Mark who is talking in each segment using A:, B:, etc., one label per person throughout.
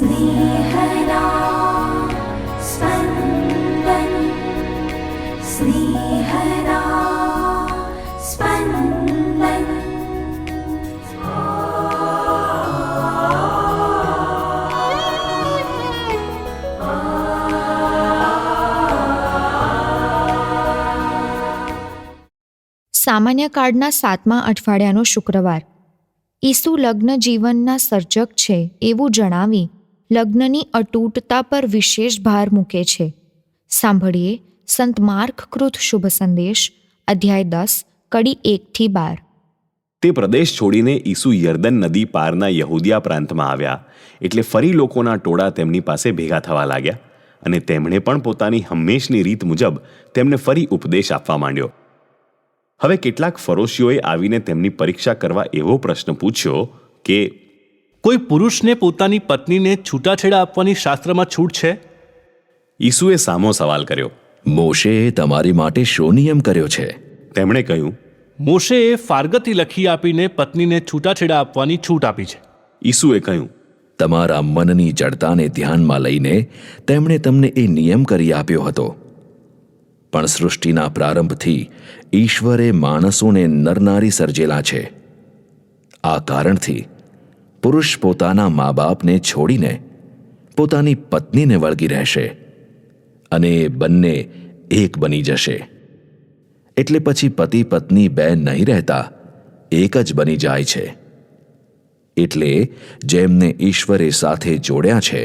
A: स्नेहदा स्पन्दन् स्नेहदा स्पन्दन्
B: સામાન્ય કાળના સાતમા અઠવાડિયાનો શુક્રવાર ઈસુ લગ્ન જીવનના સર્જક છે એવું જણાવી લગ્નની અતૂટતા પર વિશેષ ભાર મૂકે છે. સાંભળીએ સંત માર્કકૃત શુભ સંદેશ, અધ્યાય દસ, કડી એકથી બાર.
C: તે પ્રદેશ છોડીને ઈસુ યર્દન નદી પારના યહૂદિયા પ્રાંતમાં આવ્યા, એટલે ફરી લોકોના ટોળા તેમની પાસે ભેગા થવા લાગ્યા અને તેમણે પણ પોતાની હંમેશની રીત મુજબ તેમને ફરી ઉપદેશ આપવા માંડ્યો. હવે કેટલાક ફરોશીઓએ આવીને તેમની પરીક્ષા કરવા એવો પ્રશ્ન પૂછ્યો કે
D: કોઈ પુરુષને પોતાની પત્નીને છૂટાછેડા આપવાની શાસ્ત્રમાં છૂટ છે?
C: ઈસુએ સામો સવાલ કર્યો.
E: મોશેએ તમારી માટે શો નિયમ કર્યો છે?
C: તેમણે કહ્યું
D: મોશેએ ફારગતી લખી આપીને પત્નીને છૂટાછેડા આપવાની છૂટ આપી છે.
C: ઈસુએ કહ્યું
E: તમારા મનની જડતાને ધ્યાનમાં લઈને તેમણે તમને એ નિયમ કરી આપ્યો હતો. પણ સૃષ્ટિના પ્રારંભથી ઈશ્વરે માણસોને નરનારી સર્જેલા છે. આ કારણથી પુરુષ પોતાના મા બાપને છોડીને પોતાની પત્નીને વળગી રહેશે અને બંને એક બની જશે. એટલે પછી પતિ પત્ની બે નહીં રહેતા, એક જ બની જાય છે. એટલે જેમને ઈશ્વરે સાથે જોડ્યા છે,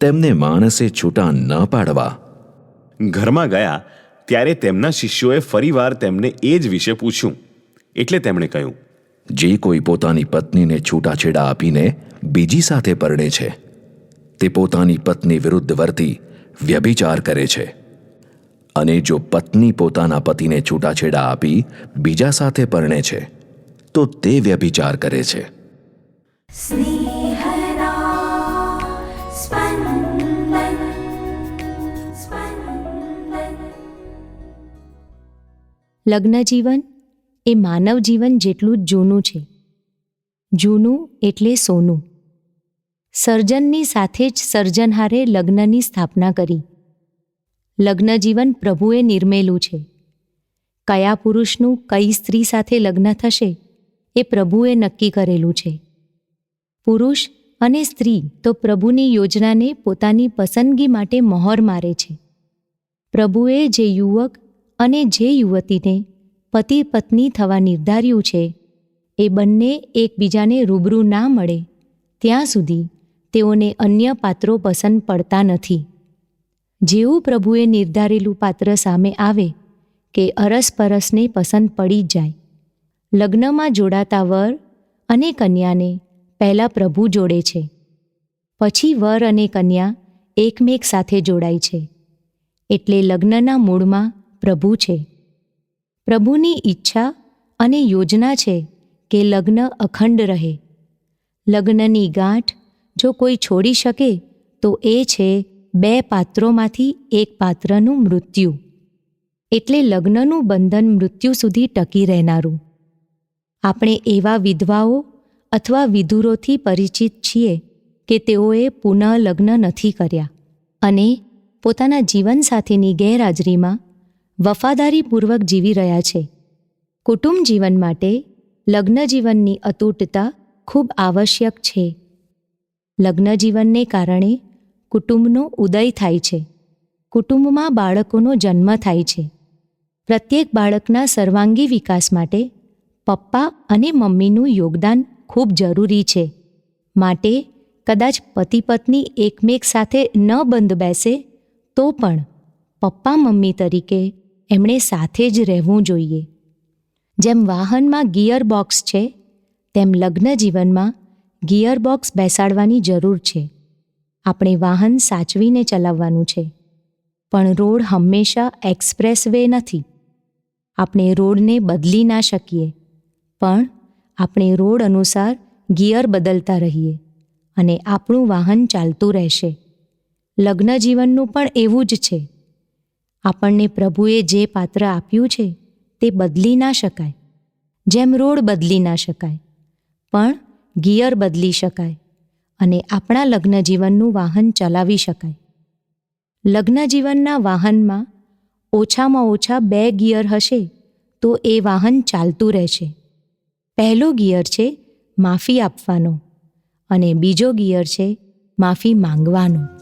E: તેમને માણસે છૂટા ન પાડવા.
C: ઘરમાં ગયા ત્યારે તેમના શિષ્યોએ ફરીવાર તેમને એ જ વિશે પૂછ્યું. એટલે તેમણે કહ્યું
E: જે કોઈ પોતાની પત્નીને છૂટાછેડા આપીને બીજી સાથે પરણે છે તે પોતાની પત્ની વિરુદ્ધ વર્તી વ્યભિચાર કરે છે. અને જો પત્ની પોતાના પતિને છૂટાછેડા આપી બીજા સાથે પરણે છે તો તે વ્યભિચાર કરે છે.
F: લગ્ન જીવન એ માનવ જીવન જેટલું જ જૂનું છે. જૂનું એટલે સોનું. સર્જનની સાથે જ સર્જનહારે લગ્નની સ્થાપના કરી. લગ્ન જીવન પ્રભુએ નિર્મેલું છે. કયા પુરુષનું કઈ સ્ત્રી સાથે લગ્ન થશે એ પ્રભુએ નક્કી કરેલું છે. પુરુષ અને સ્ત્રી તો પ્રભુની યોજનાને પોતાની પસંદગી માટે મહોર મારે છે. પ્રભુએ જે યુવક અને જે યુવતીને પતિ પત્ની થવા નિર્ધાર્યું છે. એ બંને એકબીજાને રૂબરૂ ના મળે. ત્યાં સુધી તેઓને અન્ય પાત્રો પસંદ પડતા નથી. જેવું પ્રભુએ નિર્ધારેલું પાત્ર સામે આવે કે અરસપરસને પસંદ પડી જ જાય. લગ્નમાં જોડાતા વર અને કન્યાને પહેલાં પ્રભુ જોડે છે. પછી વર અને કન્યા એકમેક સાથે જોડાય છે. એટલે લગ્નના મૂળમાં પ્રભુ છે. પ્રભુની ઈચ્છા અને યોજના છે કે લગ્ન અખંડ રહે. લગ્નની ગાંઠ જો કોઈ છોડી શકે, તો એ છે બે પાત્રોમાંથી એક પાત્રનું મૃત્યુ. એટલે લગ્નનું બંધન મૃત્યુ સુધી ટકી રહેનારું. આપણે એવા વિધવાઓ અથવા વિધુરોથી પરિચિત છીએ કે તેઓએ પુનઃ લગ્ન નથી કર્યા અને પોતાના જીવનસાથીની ગેરહાજરીમાં વફાદારીપૂર્વક જીવી રહ્યા છે. કુટુંબ જીવન માટે લગ્ન જીવનની અતૂટતા ખૂબ આવશ્યક છે. લગ્ન જીવનને કારણે કુટુંબનો ઉદય થાય છે. કુટુંબમાં બાળકોનો જન્મ થાય છે. પ્રત્યેક બાળકના સર્વાંગી વિકાસ માટે પપ્પા અને મમ્મીનું યોગદાન ખૂબ જરૂરી છે. માટે કદાચ પતિ પત્ની એકમેક સાથે ન બંધ બેસે તો પણ પપ્પા મમ્મી તરીકે એમણે સાથે જ રહેવું જોઈએ. જેમ વાહનમાં ગિયર બોક્સ છે, તેમ લગ્ન જીવનમાં ગિયર બોક્સ બેસાડવાની જરૂર છે. આપણે વાહન સાચવીને ચલાવવાનું છે. પણ રોડ હંમેશા એક્સપ્રેસ વે નથી. આપણે રોડને બદલી ના શકીએ. પણ આપણે રોડ અનુસાર ગિયર બદલતા રહીએ અને આપણું વાહન ચાલતું રહેશે. લગ્ન જીવનનું પણ એવું જ છે. આપણને પ્રભુએ જે પાત્ર આપ્યું છે, તે બદલી ના શકાય. જેમ રોડ બદલી ના શકાય, પણ ગિયર બદલી શકાય
A: અને આપણા લગ્ન જીવનનું વાહન ચલાવી શકાય. લગ્ન જીવનના વાહનમાં ઓછામાં ઓછા બે ગિયર હશે, તો એ વાહન ચાલતું રહેશે. પહેલો ગિયર છે માફી આપવાનો અને બીજો ગિયર છે માફી માંગવાનો.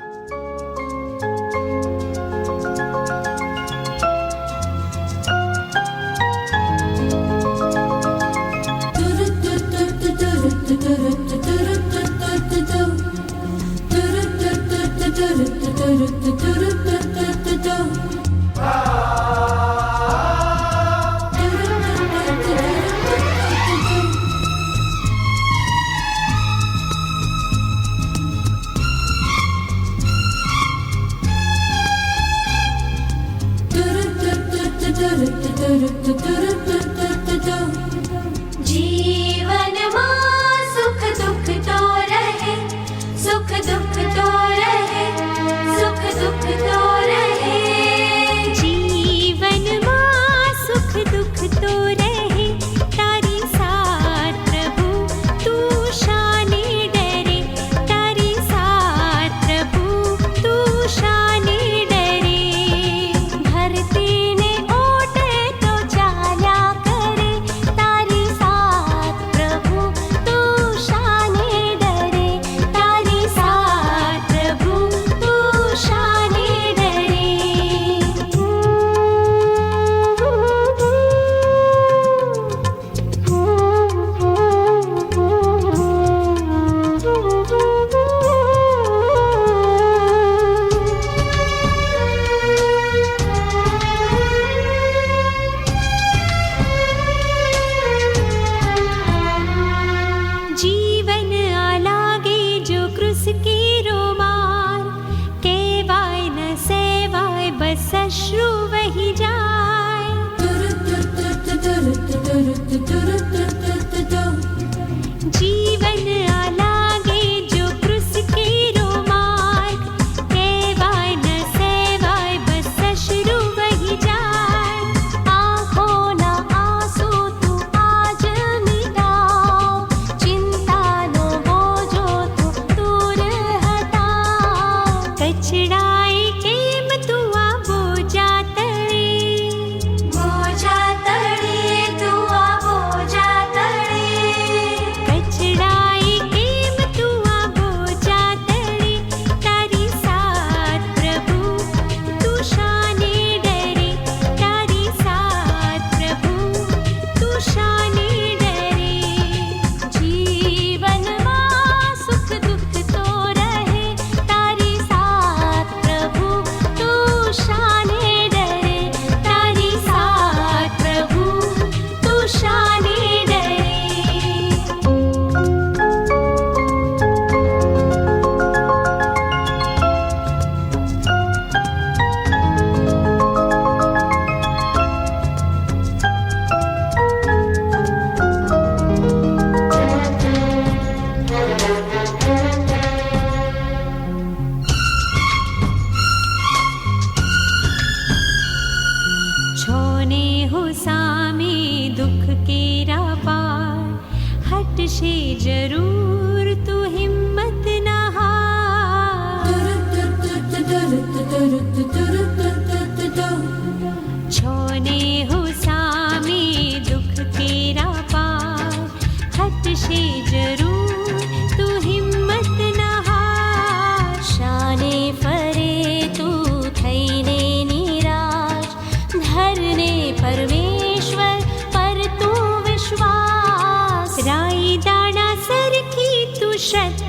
G: સર્વેશ્વર પર તું વિશ્વાસ. રાઈ દાણા સરખી તું
H: શત.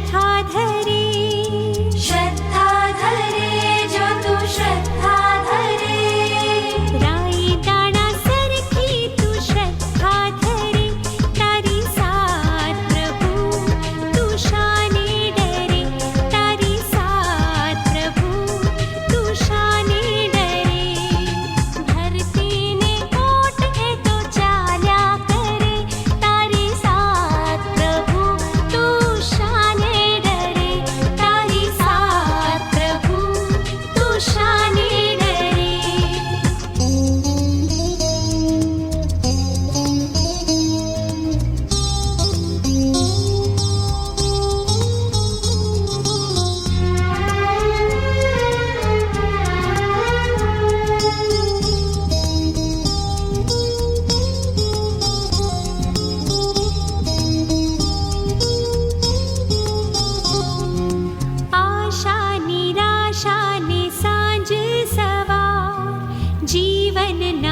I: वन